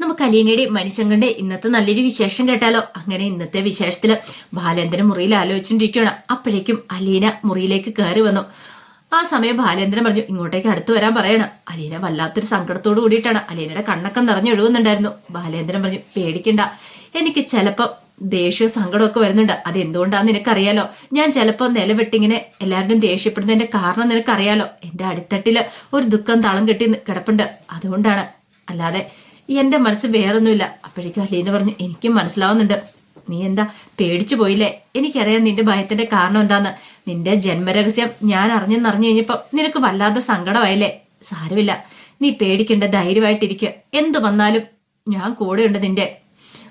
നമുക്ക് അലീനയുടെ മനുഷ്യങ്ങളുടെ ഇന്നത്തെ നല്ലൊരു വിശേഷം കേട്ടാലോ? അങ്ങനെ ഇന്നത്തെ വിശേഷത്തിൽ ബാലേന്ദ്രൻ മുറിയിൽ ആലോചിച്ചുകൊണ്ടിരിക്കുകയാണ്. അപ്പോഴേക്കും അലീന മുറിയിലേക്ക് കയറി വന്നു. ആ സമയം ബാലേന്ദ്രൻ പറഞ്ഞു ഇങ്ങോട്ടേക്ക് അടുത്ത് വരാൻ പറയണം. അലീന വല്ലാത്തൊരു സങ്കടത്തോട് കൂടിയിട്ടാണ്. അലീനയുടെ കണ്ണൊക്കെ നിറഞ്ഞൊഴുകുന്നുണ്ടായിരുന്നു. ബാലേന്ദ്രൻ പറഞ്ഞു പേടിക്കണ്ട. എനിക്ക് ചിലപ്പം ദേഷ്യവും സങ്കടമൊക്കെ വരുന്നുണ്ട്. അത് എന്തുകൊണ്ടാന്ന് നിനക്കറിയാലോ? ഞാൻ ചിലപ്പോൾ നിലവിട്ടിങ്ങനെ എല്ലാവരുടെയും ദേഷ്യപ്പെടുന്നതിന്റെ കാരണം നിനക്കറിയാലോ? എന്റെ അടിത്തട്ടിൽ ഒരു ദുഃഖം തളം കെട്ടി കിടപ്പുണ്ട്. അതുകൊണ്ടാണ്. അല്ലാതെ എന്റെ മനസ്സ് വേറൊന്നുമില്ല. അപ്പോഴേക്കും അലീന പറഞ്ഞു എനിക്കും മനസ്സിലാവുന്നുണ്ട്. നീ എന്താ പേടിച്ചു പോയില്ലേ? എനിക്കറിയാം നിന്റെ ഭയത്തിന്റെ കാരണം എന്താന്ന്. നിന്റെ ജന്മരഹസ്യം ഞാൻ അറിഞ്ഞെന്നറിഞ്ഞു കഴിഞ്ഞപ്പോ നിനക്ക് വല്ലാതെ സങ്കടമായില്ലേ? സാരമില്ല. നീ പേടിക്കേണ്ട ധൈര്യമായിട്ടിരിക്കുക എന്തു വന്നാലും ഞാൻ കൂടെയുണ്ട് നിന്റെ.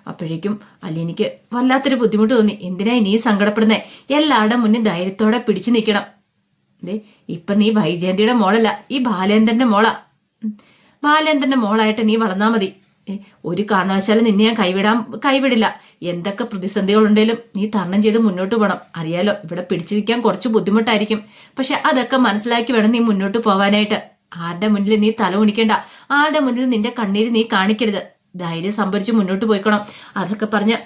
അപ്പോഴേക്കും അലീനിക്ക് വല്ലാത്തൊരു ബുദ്ധിമുട്ട് തോന്നി. എന്തിനായി നീ സങ്കടപ്പെടുന്നേ? എല്ലാവരുടെ മുന്നിൽ ധൈര്യത്തോടെ പിടിച്ചു നിൽക്കണം. ദേ ഇപ്പൊ നീ വൈജയന്തിയുടെ മോളല്ല ഈ ബാലേന്ദ്രന്റെ മോളാ. ബാലേന്ദ്രന്റെ മോളായിട്ട് നീ വളർന്നാ മതി. ഒരു കാരണവശാലും നിന്നെ ഞാൻ കൈവിടാൻ കൈവിടില്ല. എന്തൊക്കെ പ്രതിസന്ധികളുണ്ടെങ്കിലും നീ തരണം ചെയ്ത് മുന്നോട്ട് പോകണം അറിയാലോ ഇവിടെ പിടിച്ചു നിൽക്കാൻ കുറച്ച് ബുദ്ധിമുട്ടായിരിക്കും. പക്ഷെ അതൊക്കെ മനസ്സിലാക്കി വേണം നീ മുന്നോട്ട് പോവാനായിട്ട്. ആരുടെ മുന്നിൽ നീ തല കുണിക്കണ്ട? ആരുടെ മുന്നിൽ നിന്റെ കണ്ണീര് നീ കാണിക്കരുത്? ധൈര്യം സംഭരിച്ച് മുന്നോട്ട് പോയിക്കണം. അതൊക്കെ പറഞ്ഞ്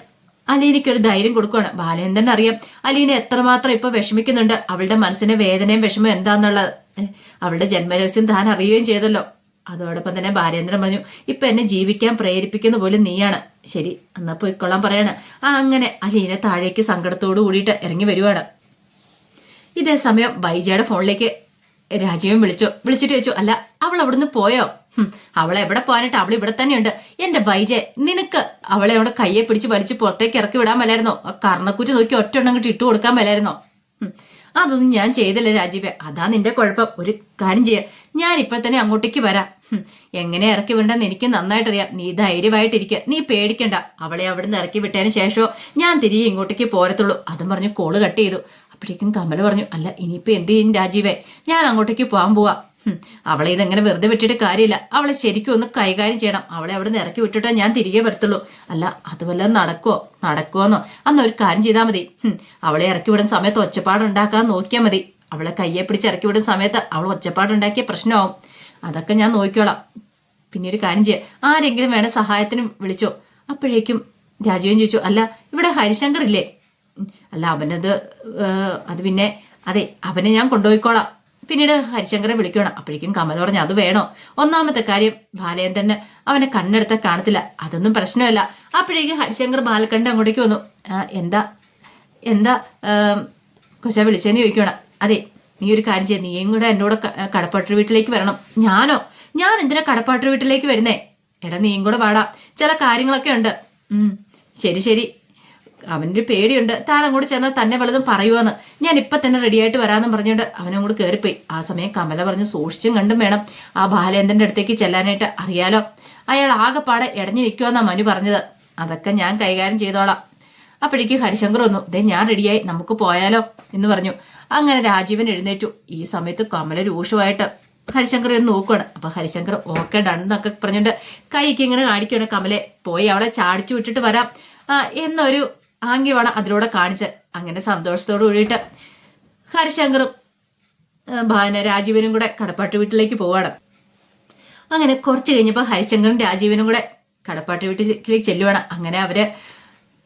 അലീനയ്ക്കൊരു ധൈര്യം കൊടുക്കുകയാണ് ബാലേന്ദ്രൻ അറിയാം. അലീന എത്രമാത്രം ഇപ്പൊ വിഷമിക്കുന്നുണ്ട്. അവളുടെ മനസ്സിനെ വേദനയും വിഷമം എന്താന്നുള്ളത്? അവളുടെ ജന്മരഹസ്യം താൻ അറിയുകയും ചെയ്തല്ലോ. അതോടൊപ്പം തന്നെ ബാലേന്ദ്രൻ പറഞ്ഞു ഇപ്പൊ എന്നെ ജീവിക്കാൻ പ്രേരിപ്പിക്കുന്ന പോലും നീയാണ്. ശരി എന്നാ പൊയ്ക്കൊള്ളാൻ പറയാണ്. ആ അങ്ങനെ അലീന താഴേക്ക് സങ്കടത്തോടു കൂടിയിട്ട് ഇറങ്ങി വരുവാണ്. ഇതേ സമയം ബൈജയുടെ ഫോണിലേക്ക് രാജീവൻ വിളിച്ചു. വിളിച്ചിട്ട് ചോദിച്ചു അല്ല അവൾ അവിടുന്ന് പോയോ? അവൾ എവിടെ പോകാനായിട്ട് അവൾ ഇവിടെ തന്നെയുണ്ട്. എന്റെ ബൈജെ നിനക്ക് അവളെ അവിടെ കയ്യെ പിടിച്ച് വലിച്ച് പുറത്തേക്ക് ഇറക്കി വിടാൻ മേലായിരുന്നോ? കർണക്കുറ്റി നോക്കി ഒറ്റ എണ്ണം കിട്ടി ഇട്ട് കൊടുക്കാൻ മേലായിരുന്നോ? അതൊന്നും ഞാൻ ചെയ്തില്ല രാജീവ്. അതാ നിന്റെ കുഴപ്പം. ഒരു കാര്യം ചെയ്യ. ഞാൻ ഇപ്പോൾ തന്നെ അങ്ങോട്ടേക്ക് വരാം. എങ്ങനെ ഇറക്കി വിടണ്ടെന്ന് എനിക്ക് നന്നായിട്ടറിയാം. നീ ധൈര്യമായിട്ടിരിക്കുക നീ പേടിക്കണ്ട. അവളെ അവിടുന്ന് ഇറക്കി വിട്ടതിന് ശേഷമോ ഞാൻ തിരികെ ഇങ്ങോട്ടേക്ക് പോരത്തുള്ളൂ. അതും പറഞ്ഞു കോൾ കട്ട് ചെയ്തു. അപ്പോഴേക്കും കമല പറഞ്ഞു അല്ല ഇനിയിപ്പോ എന്ത് ചെയ്യും രാജീവേ? ഞാൻ അങ്ങോട്ടേക്ക് പോകാൻ പോവാ. അവളെ ഇതെങ്ങനെ വെറുതെ വിട്ടിട്ട് കാര്യമില്ല. അവളെ ശരിക്കും ഒന്ന് കൈകാര്യം ചെയ്യണം. അവളെ അവിടെ നിന്ന് ഇറക്കി വിട്ടിട്ടേ ഞാൻ തിരികെ വരത്തുള്ളൂ. അല്ല അത് വല്ലതും നടക്കുവോ? നടക്കുവോന്നോ? അന്ന് ഒരു കാര്യം ചെയ്താൽ മതി. അവളെ ഇറക്കി വിടുന്ന സമയത്ത് ഒച്ചപ്പാടുണ്ടാക്കാൻ നോക്കിയാൽ മതി. അവളെ കയ്യെ പിടിച്ച് ഇറക്കി വിടുന്ന സമയത്ത് അവൾ ഒച്ചപ്പാടുണ്ടാക്കിയ പ്രശ്നമാവും. അതൊക്കെ ഞാൻ നോക്കിക്കോളാം. പിന്നെ ഒരു കാര്യം ചെയ്യാം. ആരെങ്കിലും വേണം സഹായത്തിന് വിളിച്ചോ? അപ്പോഴേക്കും രാജീവൻ ചോദിച്ചു അല്ല ഇവിടെ ഹരിശങ്കർ ഇല്ലേ? അല്ല അവനത് അത് പിന്നെ അതെ അവനെ ഞാൻ കൊണ്ടുപോയിക്കോളാം. പിന്നീട് ഹരിശങ്കറെ വിളിക്കണം അപ്പോഴേക്കും കമൽ പറഞ്ഞു അത് വേണോ? ഒന്നാമത്തെ കാര്യം ബാലേന്ദ്രന് അവനെ കണ്ണെടുത്ത കാണത്തില്ല. അതൊന്നും പ്രശ്നമല്ല. അപ്പോഴേക്കും ഹരിശങ്കർ ബാലക്കണ്ഠ അങ്ങോട്ടേക്ക് വന്നു. എന്താ? എന്താ? കൊശ വിളിച്ചതിന് ചോദിക്കണം അതെ നീ ഒരു കാര്യം ചെയ്യ. നീയും കൂടെ എന്റെ കൂടെ വീട്ടിലേക്ക് വരണം. ഞാനോ? ഞാൻ എന്തിനാ കടപ്പാട്ടൂർ വീട്ടിലേക്ക് വരുന്നേ? എടാ നീയും കൂടെ പാടാം ചില കാര്യങ്ങളൊക്കെ ഉണ്ട്. ശരി ശരി. അവനൊരു പേടിയുണ്ട്. താൻ അങ്ങോട്ട് ചെന്നാൽ തന്നെ വലതും പറയുമെന്ന് ഞാൻ ഇപ്പൊ തന്നെ റെഡിയായിട്ട് വരാമെന്ന് പറഞ്ഞുകൊണ്ട് അവനങ്ങോട്ട് കയറിപ്പോയി ആ സമയം കമല പറഞ്ഞു സൂക്ഷിച്ചും കണ്ടും വേണം ആ ബാലേന്ദ്രന്റെ അടുത്തേക്ക് ചെല്ലാനായിട്ട്. അറിയാലോ? അയാൾ ആകെപ്പാടെ ഇടഞ്ഞു നിൽക്കുമെന്നാ മനു പറഞ്ഞത്. അതൊക്കെ ഞാൻ കൈകാര്യം ചെയ്തോളാം. അപ്പോഴേക്ക് ഹരിശങ്കർ വന്നു. ദേ ഞാൻ റെഡിയായി നമുക്ക് പോയാലോ? എന്ന് പറഞ്ഞു. അങ്ങനെ രാജീവൻ എഴുന്നേറ്റു. ഈ സമയത്ത് കമല രൂക്ഷമായിട്ട് ഹരിശങ്കർ എന്ന് നോക്കുവാണ്. അപ്പൊ ഹരിശങ്കർ ഓക്കെ ഡണ്ടെന്നൊക്കെ പറഞ്ഞുകൊണ്ട് കൈക്ക് ഇങ്ങനെ കാണിക്കുകയാണ് കമലെ. പോയി അവളെ ചാടിച്ചു വിട്ടിട്ട് വരാം. ആ, ആംഗ്യമാണ് അതിലൂടെ കാണിച്ചത് അങ്ങനെ സന്തോഷത്തോട് കൂടിയിട്ട് ഹരിശങ്കറും ഭാന രാജീവനും കൂടെ കടപ്പാട്ട് വീട്ടിലേക്ക് പോവാണ്. അങ്ങനെ കുറച്ച് കഴിഞ്ഞപ്പോൾ ഹരിശങ്കറും രാജീവനും കൂടെ കടപ്പാട്ട് വീട്ടിലേക്ക് ചെല്ലുവാണ്. അങ്ങനെ അവർ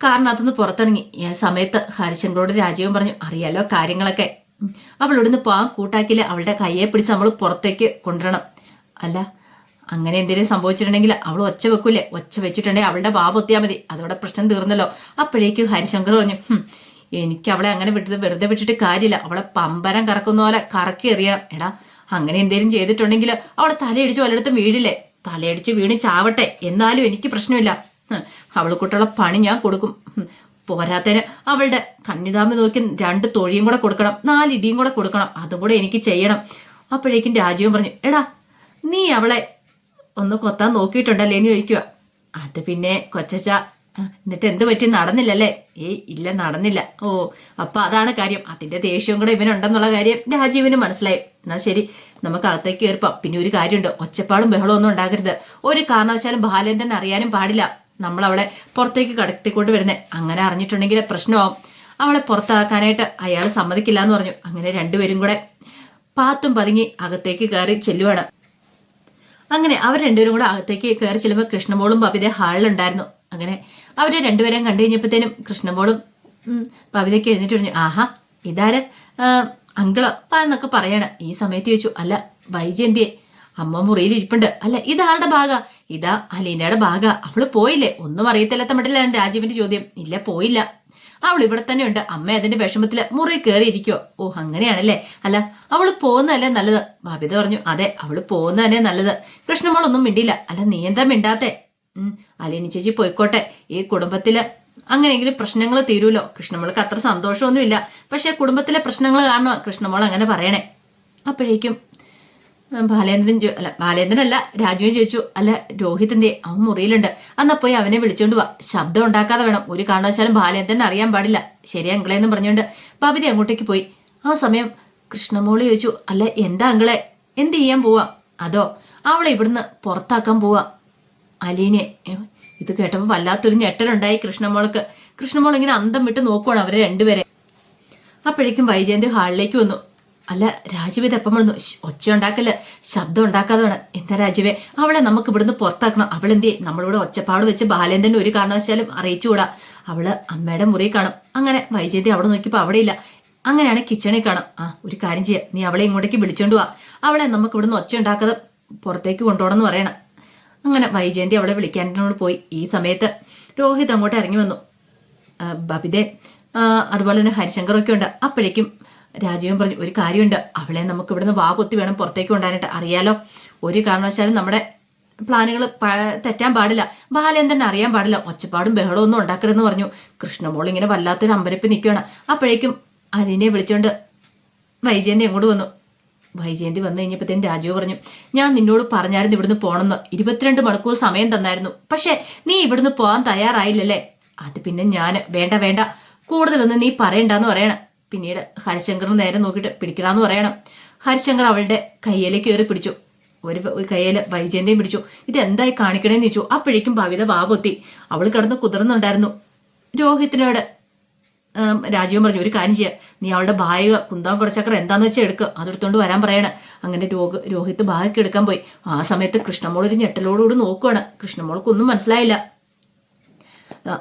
കാറിനകത്തുനിന്ന് പുറത്തിറങ്ങി. ഈ സമയത്ത് ഹരിശങ്കറോട് രാജീവൻ പറഞ്ഞു അറിയാലോ കാര്യങ്ങളൊക്കെ. അവൾ അവളിവിടുന്ന് പോകാൻ കൂട്ടാക്കില്ല അവളുടെ കയ്യെ പിടിച്ച് നമ്മൾ പുറത്തേക്ക് കൊണ്ടുവരണം. അല്ല അങ്ങനെ എന്തെങ്കിലും സംഭവിച്ചിട്ടുണ്ടെങ്കിൽ അവൾ ഒച്ച വെക്കൂലേ? ഒച്ച വെച്ചിട്ടുണ്ടെങ്കിൽ അവളുടെ വാ പൊത്തിയാൽ മതി. അതോടെ പ്രശ്നം തീർന്നല്ലോ. അപ്പോഴേക്കും ഹരിശങ്കർ പറഞ്ഞു എനിക്ക് അവളെ അങ്ങനെ വിട്ടത് വെറുതെ വിട്ടിട്ട് കാര്യമില്ല. അവളെ പമ്പരം കറക്കുന്ന പോലെ കറക്കി എറിയണം. എടാ അങ്ങനെ എന്തെങ്കിലും ചെയ്തിട്ടുണ്ടെങ്കിൽ അവളെ തലയടിച്ച് പലയിടത്തും വീഴില്ലേ? തലയടിച്ച് വീണ് ചാവട്ടെ. എന്നാലും എനിക്ക് പ്രശ്നമില്ല. അവളെ കുട്ടികളെ പണി ഞാൻ കൊടുക്കും. പോരാത്തതിന് അവളുടെ കന്നിതാമ നോക്കി രണ്ട് തൊഴിയും കൂടെ കൊടുക്കണം. നാലിടിയും കൂടെ കൊടുക്കണം. അതും കൂടെ എനിക്ക് ചെയ്യണം. അപ്പോഴേക്കും രാജീവൻ പറഞ്ഞു എടാ നീ അവളെ ഒന്ന് കൊത്താൻ നോക്കിയിട്ടുണ്ടല്ലേ എന്ന് ചോദിക്കുക അത് പിന്നെ കൊച്ചച്ച എന്നിട്ട് എന്ത് പറ്റി? നടന്നില്ലല്ലേ? ഏയ് ഇല്ല നടന്നില്ല. ഓ അപ്പൊ അതാണ് കാര്യം. അതിന്റെ ദേഷ്യവും കൂടെ ഇവനുണ്ടെന്നുള്ള കാര്യം രാജീവിന് മനസ്സിലായി. എന്നാ ശരി നമുക്ക് അകത്തേക്ക് കയറിപ്പാം. പിന്നെ ഒരു കാര്യമുണ്ട്. ഒച്ചപ്പാടും ബഹളവും ഒന്നും ഉണ്ടാകരുത്. ഒരു കാരണവശാലും ബാലേന്ദ്രൻ അറിയാനും പാടില്ല. നമ്മൾ അവളെ പുറത്തേക്ക് കടത്തിക്കൊണ്ട് വരുന്നത് അങ്ങനെ അറിഞ്ഞിട്ടുണ്ടെങ്കിൽ പ്രശ്നമാവും. അവളെ പുറത്താക്കാനായിട്ട് അയാൾ സമ്മതിക്കില്ല എന്ന് പറഞ്ഞു. അങ്ങനെ രണ്ടുപേരും കൂടെ പാത്തും പതുങ്ങി അകത്തേക്ക് കയറി ചെല്ലുവാണ്. അങ്ങനെ അവർ രണ്ടുപേരും കൂടെ അകത്തേക്ക് കയറി ചെല്ലുമ്പോൾ കൃഷ്ണമോളും ഹാളിൽ ഹാളിലുണ്ടായിരുന്നു അങ്ങനെ അവരെ രണ്ടുപേരെയും കണ്ടു കഴിഞ്ഞപ്പോഴത്തേനും കൃഷ്ണമോളും പവിതയ്ക്ക് എഴുന്നേറ്റ് പറഞ്ഞു ആഹാ ഇതാര്? അങ്കിളോ? എന്നൊക്കെ പറയണ. ഈ സമയത്ത് ചോദിച്ചു അല്ല വൈജയന്തിയെ അമ്മ മുറിയിൽ ഇരിപ്പുണ്ട്. അല്ല ഇതാരുടെ ഭാഗ? ഇതാ അലീനയുടെ ഭാഗ. അവൾ പോയില്ലേ? ഒന്നും അറിയത്തില്ലാത്ത മട്ടിലാണ് രാജീവിന്റെ ചോദ്യം. ഇല്ല പോയില്ല. അവൾ ഇവിടെ തന്നെ ഉണ്ട് അമ്മ അതിന്റെ വിഷമത്തിൽ മുറി കയറിയിരിക്കോ ഓ അങ്ങനെയാണല്ലേ. അല്ല അവൾ പോകുന്നതല്ലേ നല്ലത്? ബാബിത പറഞ്ഞു അതെ അവൾ പോകുന്നതന്നെ നല്ലത്. കൃഷ്ണമോളൊന്നും മിണ്ടില്ല അല്ല നീ എന്താ മിണ്ടാത്തെ? ഉം അലിനി ചേച്ചി പോയിക്കോട്ടെ. ഈ കുടുംബത്തിൽ അങ്ങനെയെങ്കിലും പ്രശ്നങ്ങൾ തീരുമല്ലോ കൃഷ്ണമോൾക്ക് അത്ര സന്തോഷമൊന്നുമില്ല. പക്ഷെ കുടുംബത്തിലെ പ്രശ്നങ്ങൾ കാരണം കൃഷ്ണമോൾ അങ്ങനെ പറയണേ. അപ്പോഴേക്കും ബാലേന്ദ്രൻ അല്ല ബാലേന്ദ്രനല്ല രാജുവിൻ ചോദിച്ചു അല്ല രോഹിതിന്റെ അവൻ മുറിയിലുണ്ട്. അന്നാ പോയി അവനെ വിളിച്ചോണ്ട് വാ. ശബ്ദം ഉണ്ടാക്കാതെ വേണം. ഒരു കാരണവശാലും ബാലേന്ദ്രൻ അറിയാൻ പാടില്ല. ശരി അങ്കിളെന്ന് പറഞ്ഞുകൊണ്ട് ബബിത അങ്ങോട്ടേക്ക് പോയി. ആ സമയം കൃഷ്ണമോളി ചോദിച്ചു അല്ല എന്താ അങ്കിളെ? എന്ത് ചെയ്യാൻ പോവാ? അതോ അവളെ ഇവിടുന്ന് പുറത്താക്കാൻ പോവാ? അലീനെ ഇത് കേട്ടപ്പോൾ വല്ലാത്തൊരു ഞെട്ടലുണ്ടായി കൃഷ്ണമോൾക്ക്. കൃഷ്ണമോൾ ഇങ്ങനെ അന്തം വിട്ട് നോക്കുവാണ് അവരെ രണ്ടുപേരെ. അപ്പോഴേക്കും വൈജയന്തി ഹാളിലേക്ക് വന്നു. അല്ല രാജീവ് ഇത് എപ്പം വന്നു? ഒച്ച ഉണ്ടാക്കൽ ശബ്ദം ഉണ്ടാക്കാതെ വേണം എന്താ രാജീവേ അവളെ നമുക്ക് ഇവിടുന്ന് പുറത്താക്കണം. അവൾ അവളെന്തേ നമ്മളിവിടെ ഒച്ചപ്പാട് വെച്ച് ബാലേന്ദ്രൻ ഒരു കാരണവശാലും അറിയിച്ചുകൂടാ. അവൾ അമ്മയുടെ മുറി കാണും. അങ്ങനെ വൈജയന്തി അവിടെ നോക്കിയപ്പോൾ അവിടെ ഇല്ല അങ്ങനെയാണ് കിച്ചണിൽ കാണാം. ആ ഒരു കാര്യം ചെയ്യ. നീ അവളെ ഇങ്ങോട്ടേക്ക് വിളിച്ചോണ്ട് പോവാ അവളെ നമുക്ക് ഇവിടുന്ന് ഒച്ച ഉണ്ടാക്കാതെ പുറത്തേക്ക് കൊണ്ടുപോകണം എന്ന് പറയണം. അങ്ങനെ വൈജയന്തി അവളെ വിളിക്കാനോട് പോയി. ഈ സമയത്ത് രോഹിത് അങ്ങോട്ട് ഇറങ്ങി വന്നു. ബബിതെ അതുപോലെ തന്നെ ഹരിശങ്കറൊക്കെ ഉണ്ട്. അപ്പോഴേക്കും രാജീവൻ പറഞ്ഞു ഒരു കാര്യമുണ്ട്. അവളെ നമുക്ക് ഇവിടുന്ന് വാ പൊത്തി വേണം പുറത്തേക്ക് കൊണ്ടുവരാനായിട്ട്. അറിയാലോ? ഒരു കാരണവശാലും നമ്മുടെ പ്ലാനുകൾ തെറ്റാൻ പാടില്ല. ബാലേന്ദ്രൻ അറിയാൻ പാടില്ല. ഒച്ചപ്പാടും ബഹളവും ഒന്നും ഉണ്ടാക്കരുതെന്ന് പറഞ്ഞു. കൃഷ്ണമോൾ ഇങ്ങനെ വല്ലാത്തൊരു അമ്പരപ്പ് നിൽക്കുകയാണ്. അപ്പോഴേക്കും അരിനെ വിളിച്ചുകൊണ്ട് വൈജയന്തി അങ്ങോട്ട് വന്നു. വൈജയന്തി വന്നു കഴിഞ്ഞപ്പോഴത്തേനും രാജു പറഞ്ഞു ഞാൻ നിന്നോട് പറഞ്ഞായിരുന്നു ഇവിടുന്ന് പോകണമെന്ന് ഇരുപത്തിരണ്ട് മണിക്കൂർ സമയം തന്നായിരുന്നു. പക്ഷേ നീ ഇവിടുന്ന് പോകാൻ തയ്യാറായില്ലല്ലേ? അത് പിന്നെ ഞാൻ വേണ്ട വേണ്ട. കൂടുതലൊന്നും നീ പറയണ്ടെന്ന് പറയണം. പിന്നീട് ഹരിശങ്കറിന് നേരെ നോക്കിയിട്ട് പിടിക്കണമെന്ന് പറയണം. ഹരിശങ്കർ അവളുടെ കയ്യിലേക്ക് കയറി പിടിച്ചു. ഒരു കയ്യിൽ വൈജയന്റെയും പിടിച്ചു. ഇത് എന്തായി കാണിക്കണേന്ന് ചോദിച്ചു. അപ്പോഴേക്കും ഭവിത വാവൊത്തി. അവൾ കിടന്ന് കുതിർന്നുണ്ടായിരുന്നു. രോഹിത്തിനോട് രാജീവൻ പറഞ്ഞു ഒരു കാര്യം ചെയ്യുക നീ അവളുടെ ബാഗ് കുന്താൻ കുറച്ചക്കറ എന്താന്ന് വെച്ചാൽ എടുക്കുക അതെടുത്തോണ്ട് വരാൻ പറയണ. അങ്ങനെ രോഗ രോഹിത്ത് ബാഗൊക്കെ എടുക്കാൻ പോയി. ആ സമയത്ത് കൃഷ്ണമോൾ ഒരു ഞെട്ടലോടുകൂടി നോക്കുവാണ്. കൃഷ്ണമോൾക്കൊന്നും മനസ്സിലായില്ല.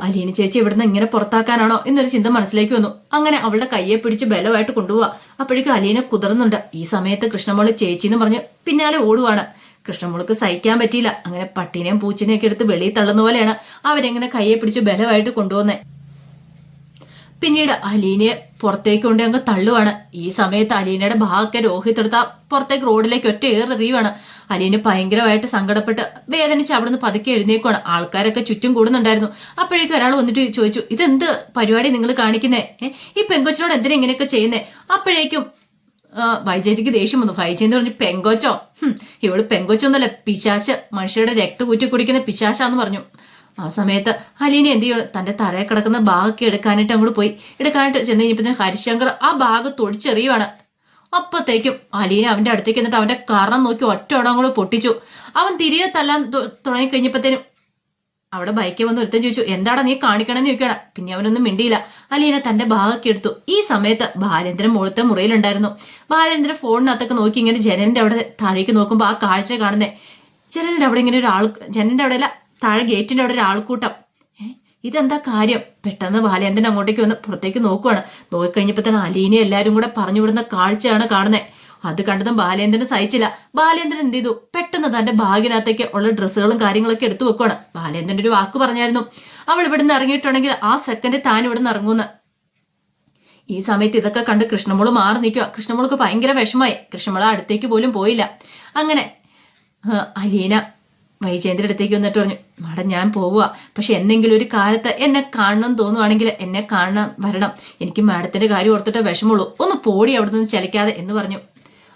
അലീന ചേച്ചി ഇവിടുന്ന് ഇങ്ങനെ പുറത്താക്കാനാണോ എന്നൊരു ചിന്ത മനസ്സിലേക്ക് വന്നു. അങ്ങനെ അവളുടെ കയ്യെ പിടിച്ച് ബലമായിട്ട് കൊണ്ടുപോവാ. അപ്പോഴേക്കും അലീന കുതിർന്നുണ്ട്. ഈ സമയത്ത് കൃഷ്ണമോൾ ചേച്ചി എന്ന് പറഞ്ഞ് പിന്നാലെ ഓടുവാണ്. കൃഷ്ണമോൾക്ക് സഹിക്കാൻ പറ്റിയില്ല. അങ്ങനെ പട്ടിനെയും പൂച്ചിനെയും ഒക്കെ എടുത്ത് വെളിയിൽ തള്ളുന്ന പോലെയാണ് അവരെങ്ങനെ കയ്യെ പിടിച്ച് ബലമായിട്ട് കൊണ്ടുപോകുന്നത് പിന്നീട് അലീനയെ പുറത്തേക്ക് കൊണ്ട് അങ്ങ് തള്ളുവാണ്. ഈ സമയത്ത് അലീനയുടെ ഭാഗമൊക്കെ രോഹിത് എടുത്ത പുറത്തേക്ക് റോഡിലേക്ക് ഒറ്റ ഏറെറിയുവാണ് അലീന ഭയങ്കരമായിട്ട് സങ്കടപ്പെട്ട് വേദനിച്ച് അവിടുന്ന് പതുക്കെ എഴുന്നേക്കുവാണ്. ആൾക്കാരൊക്കെ ചുറ്റും കൂടുന്നുണ്ടായിരുന്നു. അപ്പോഴേക്കും ഒരാൾ വന്നിട്ട് ചോദിച്ചു ഇതെന്ത് പരിപാടി നിങ്ങൾ കാണിക്കുന്നേ? ഈ പെങ്കൊച്ചിനോട് എന്തിനാ ഇങ്ങനെയൊക്കെ ചെയ്യുന്നേ? അപ്പോഴേക്കും വൈജയന്തിക്ക് ദേഷ്യം വന്നു. വൈജയന്തി പറഞ്ഞു പെങ്കൊച്ചോ? ഇവൾ പെങ്കൊച്ചൊന്നുമല്ല. പിശാച്ച് മനുഷ്യരുടെ രക്തം കുറ്റി കുടിക്കുന്ന പിശാച്ചാന്ന് പറഞ്ഞു. ആ സമയത്ത് അലീന എന്ത് ചെയ്യും തന്റെ തറയിൽ കിടക്കുന്ന ബാഗൊക്കെ എടുക്കാനായിട്ട് അങ്ങോട്ട് പോയി. എടുക്കാനായിട്ട് ചെന്ന് കഴിഞ്ഞപ്പോൾ ഹരിശങ്കർ ആ ബാഗ് തൊടിച്ചെറിയുവാണ്. അപ്പത്തേക്കും അലീന അവന്റെ അടുത്തേക്ക് എന്നിട്ട് അവന്റെ കറം നോക്കി ഒറ്റ അങ്ങോട്ട് പൊട്ടിച്ചു. അവൻ തിരികെ തല്ലാൻ തുടങ്ങി കഴിഞ്ഞപ്പോഴത്തേനും അവിടെ ബൈക്കിൽ വന്ന് ഒരുത്തൻ ചോദിച്ചു എന്താടാ നീ കാണിക്കണമെന്ന് ചോദിക്കണം പിന്നെ അവനൊന്നും മിണ്ടിയില്ല. അലീന തന്റെ ബാഗൊക്കെ എടുത്തു. ഈ സമയത്ത് ബാലേന്ദ്രൻ മുഴുത്ത മുറിയിലുണ്ടായിരുന്നു. ബാലേന്ദ്രൻ ഫോണിനകത്തൊക്കെ നോക്കി ഇങ്ങനെ ജനലിന്റെ അവിടെ താഴേക്ക് നോക്കുമ്പോൾ ആ കാഴ്ച കാണുന്നേ. ജനലിന്റെ അവിടെ ഇങ്ങനെ ഒരാൾ ജനലിന്റെ അവിടെ അല്ല താഴെ ഗേറ്റിന്റെ അവിടെ ഒരു ആൾക്കൂട്ടം ഇതെന്താ കാര്യം? പെട്ടെന്ന് ബാലേന്ദ്രൻ അങ്ങോട്ടേക്ക് വന്ന് പുറത്തേക്ക് നോക്കുവാണ്. നോക്കിക്കഴിഞ്ഞപ്പോൾ തന്നെ അലീനെ എല്ലാവരും കൂടെ പറഞ്ഞു വിടുന്ന കാഴ്ചയാണ് കാണുന്നത് അത് കണ്ടതും ബാലേന്ദ്രൻ സഹിച്ചില്ല. ബാലേന്ദ്രൻ എന്ത് ചെയ്തു? പെട്ടെന്ന് തന്റെ ബാഗിനകത്തേക്ക് ഉള്ള ഡ്രസ്സുകളും കാര്യങ്ങളൊക്കെ എടുത്തു വെക്കുവാണ്. ബാലേന്ദ്രൻ ഒരു വാക്ക് പറഞ്ഞായിരുന്നു. അവൾ ഇവിടുന്ന് ഇറങ്ങിയിട്ടുണ്ടെങ്കിൽ ആ സെക്കൻഡ് താൻ ഇവിടുന്ന് ഇറങ്ങുമെന്ന്. ഈ സമയത്ത് ഇതൊക്കെ കണ്ട് കൃഷ്ണമോൾ മാറി നിൽക്കുക. കൃഷ്ണമോൾക്ക് ഭയങ്കര വിഷമായി കൃഷ്ണമോള അടുത്തേക്ക് പോലും പോയില്ല. അങ്ങനെ അലീന വൈജേന്ദ്ര അടുത്തേക്ക് വന്നിട്ട് പറഞ്ഞു മാഡം ഞാൻ പോവുക പക്ഷെ എന്തെങ്കിലും ഒരു കാലത്ത് എന്നെ കാണണം തോന്നുവാണെങ്കിൽ എന്നെ കാണണം വരണം. എനിക്ക് മാഡത്തിന്റെ കാര്യം ഓർത്തിട്ട് വിഷമുള്ളൂ ഒന്ന് പോടി അവിടെ നിന്ന് ചലിക്കാതെ എന്ന് പറഞ്ഞു.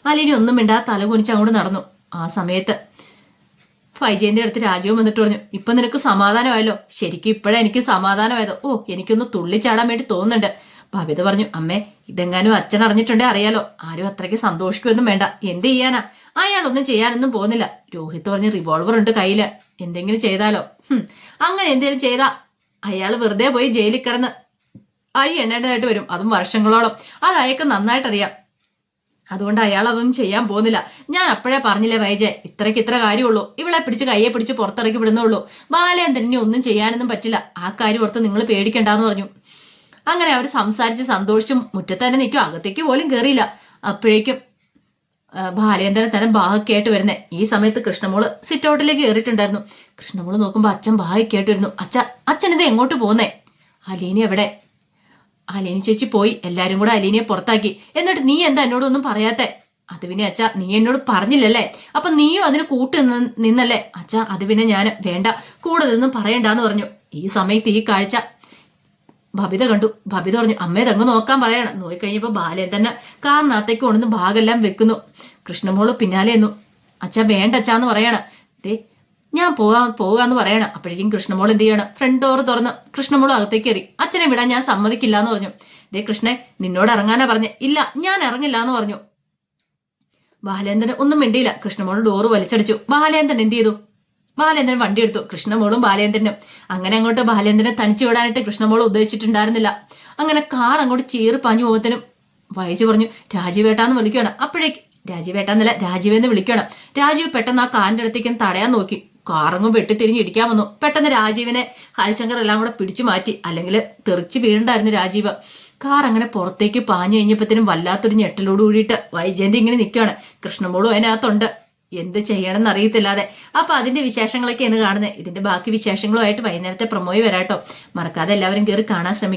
അലിനി ഒന്നും മിണ്ടാ തല കുനിച്ച് അങ്ങോട്ട് നടന്നു. ആ സമയത്ത് വൈജയന്റെ അടുത്ത് രാജീവ് വന്നിട്ട് പറഞ്ഞു ഇപ്പൊ നിനക്ക് സമാധാനമായല്ലോ. ശരിക്കും ഇപ്പോഴാണ് എനിക്ക് സമാധാനമായത്. ഓ എനിക്കൊന്ന് തുള്ളിച്ചാടാൻ വേണ്ടി തോന്നുന്നുണ്ട്. ഭവിത പറഞ്ഞു അമ്മേ ഇതെങ്ങാനും അച്ഛൻ അറിഞ്ഞിട്ടുണ്ടേ അറിയാലോ. ആരും അത്രയ്ക്ക് സന്തോഷിക്കുമെന്നും വേണ്ട. എന്ത് ചെയ്യാനാ? അയാൾ ഒന്നും ചെയ്യാനൊന്നും പോകുന്നില്ല. രോഹിത് പറഞ്ഞ് റിവോൾവർ ഉണ്ട് കയ്യിൽ എന്തെങ്കിലും ചെയ്താലോ? അങ്ങനെ എന്തെങ്കിലും ചെയ്താ അയാൾ വെറുതെ പോയി ജയിലിൽ കിടന്ന് അഴി എണ്ണേണ്ടതായിട്ട് വരും. അതും വർഷങ്ങളോളം. അത് അയാൾക്ക് നന്നായിട്ടറിയാം. അതുകൊണ്ട് അയാൾ അതൊന്നും ചെയ്യാൻ പോകുന്നില്ല. ഞാൻ അപ്പോഴേ പറഞ്ഞില്ലേ വൈജയ് ഇത്രയ്ക്ക് ഇത്ര കാര്യമുള്ളൂ. ഇവളെ പിടിച്ച് കയ്യെ പിടിച്ച് പുറത്തിറക്കി വിടുന്നുള്ളൂ ബാലേന്ദ്രനെ ഒന്നും ചെയ്യാനൊന്നും പറ്റില്ല. ആ കാര്യം ഓർത്ത് നിങ്ങൾ പേടിക്കണ്ടെന്ന് പറഞ്ഞു. അങ്ങനെ അവർ സംസാരിച്ച് സന്തോഷിച്ചും മുറ്റത്ത് തന്നെ നിൽക്കും. അകത്തേക്ക് പോലും കയറിയില്ല അപ്പോഴേക്കും ബാലേന്ദ്രൻ തന്നെ ബാഹൊക്കെയായിട്ട് വരുന്നേ. ഈ സമയത്ത് കൃഷ്ണമോൾ സിറ്റ് ഔട്ടിലേക്ക് കയറിയിട്ടുണ്ടായിരുന്നു. കൃഷ്ണമോൾ നോക്കുമ്പോൾ അച്ഛൻ ബാഹൊക്കെ ആയിട്ട് വരുന്നു. അച്ഛ അച്ഛൻ ഇത് എങ്ങോട്ട് പോന്നേ? അലീനി എവിടെ? അലീനി ചേച്ചി പോയി. എല്ലാവരും കൂടെ അലീനിയെ പുറത്താക്കി. എന്നിട്ട് നീ എന്താ എന്നോടൊന്നും പറയാത്തെ? അത് പിന്നെ അച്ഛ നീ എന്നോട് പറഞ്ഞില്ലല്ലേ? അപ്പൊ നീയും അതിന് കൂട്ട് നിന്നല്ലേ? അച്ഛ അത് പിന്നെ ഞാൻ വേണ്ട. കൂടുതലൊന്നും പറയണ്ടെന്ന് പറഞ്ഞു. ഈ സമയത്ത് ഈ കാഴ്ച ബബിത കണ്ടു. ബബിത പറഞ്ഞു അമ്മയെ തങ്ങ് നോക്കാൻ പറയണം. നോക്കിക്കഴിഞ്ഞപ്പോ ബാലൻ തന്നെ കാറിനകത്തേക്ക് കൊണ്ടുവന്ന് ഭാഗമെല്ലാം വെക്കുന്നു. കൃഷ്ണമോൾ പിന്നാലെ എന്നു അച്ഛാ വേണ്ട അച്ഛാന്ന് പറയണം. ദേ ഞാൻ പോകാ പോകാന്ന് പറയണം. അപ്പോഴേക്കും കൃഷ്ണമോൾ എന്ത് ചെയ്യണം? ഫ്രണ്ട് ഡോർ തുറന്ന് കൃഷ്ണമോളും അകത്തേക്ക് കയറി. അച്ഛനെ വിടാൻ ഞാൻ സമ്മതിക്കില്ല എന്ന് പറഞ്ഞു. ദേ കൃഷ്ണൻ നിന്നോട് ഇറങ്ങാനാ പറഞ്ഞേ. ഇല്ല ഞാൻ ഇറങ്ങില്ല എന്ന് പറഞ്ഞു. ബാലേന്ദ്രൻ ഒന്നും മിണ്ടിയില്ല. കൃഷ്ണമോൾ ഡോറ് വലിച്ചടിച്ചു. ബാലേന്ദ്രൻ എന്ത് ചെയ്തു? ബാലേന്ദ്രൻ വണ്ടി എടുത്തു. കൃഷ്ണമോളും ബാലേന്ദ്രനും. അങ്ങനെ അങ്ങോട്ട് ബാലേന്ദ്രനെ തനിച്ചു വിടാനായിട്ട് കൃഷ്ണമോൾ ഉദ്ദേശിച്ചിട്ടുണ്ടായിരുന്നില്ല. അങ്ങനെ കാർ അങ്ങോട്ട് ചീറി പാഞ്ഞു പോകത്തിനും വൈജു പറഞ്ഞു രാജീവേട്ടാന്ന് വിളിക്കണം അപ്പോഴേക്ക് രാജീവേട്ടാന്നല്ല രാജീവെന്ന് വിളിക്കണം രാജീവ് പെട്ടെന്ന് ആ കാറിന്റെ അടുത്തേക്ക് തടയാൻ നോക്കി. കാറങ്ങും വെട്ടിത്തിരിഞ്ഞ് ഇടിക്കാൻ വന്നു. പെട്ടെന്ന് രാജീവിനെ ഹരിശങ്കർ എല്ലാം കൂടെ പിടിച്ചു മാറ്റി. അല്ലെങ്കിൽ തെറിച്ച് വീഴണ്ടായിരുന്നു രാജീവ്. കാർ അങ്ങനെ പുറത്തേക്ക് പാഞ്ഞു കഴിഞ്ഞപ്പോഴത്തേനും വല്ലാത്തൊരു ഞെട്ടലോട് കൂടിയിട്ട് വൈജയന്തി ഇങ്ങനെ നിൽക്കുകയാണ്. കൃഷ്ണമോളും അതിനകത്തുണ്ട്. എന്ത് ചെയ്യണം എന്നറിയത്തില്ലാതെ അപ്പൊ അതിന്റെ വിശേഷങ്ങളൊക്കെ എന്ന് കാണുന്നത്. ഇതിന്റെ ബാക്കി വിശേഷങ്ങളുമായിട്ട് വൈകുന്നേരത്തെ പ്രൊമോയി വരാട്ടോ. മറക്കാതെ എല്ലാവരും കയറി കാണാൻ ശ്രമിക്കുക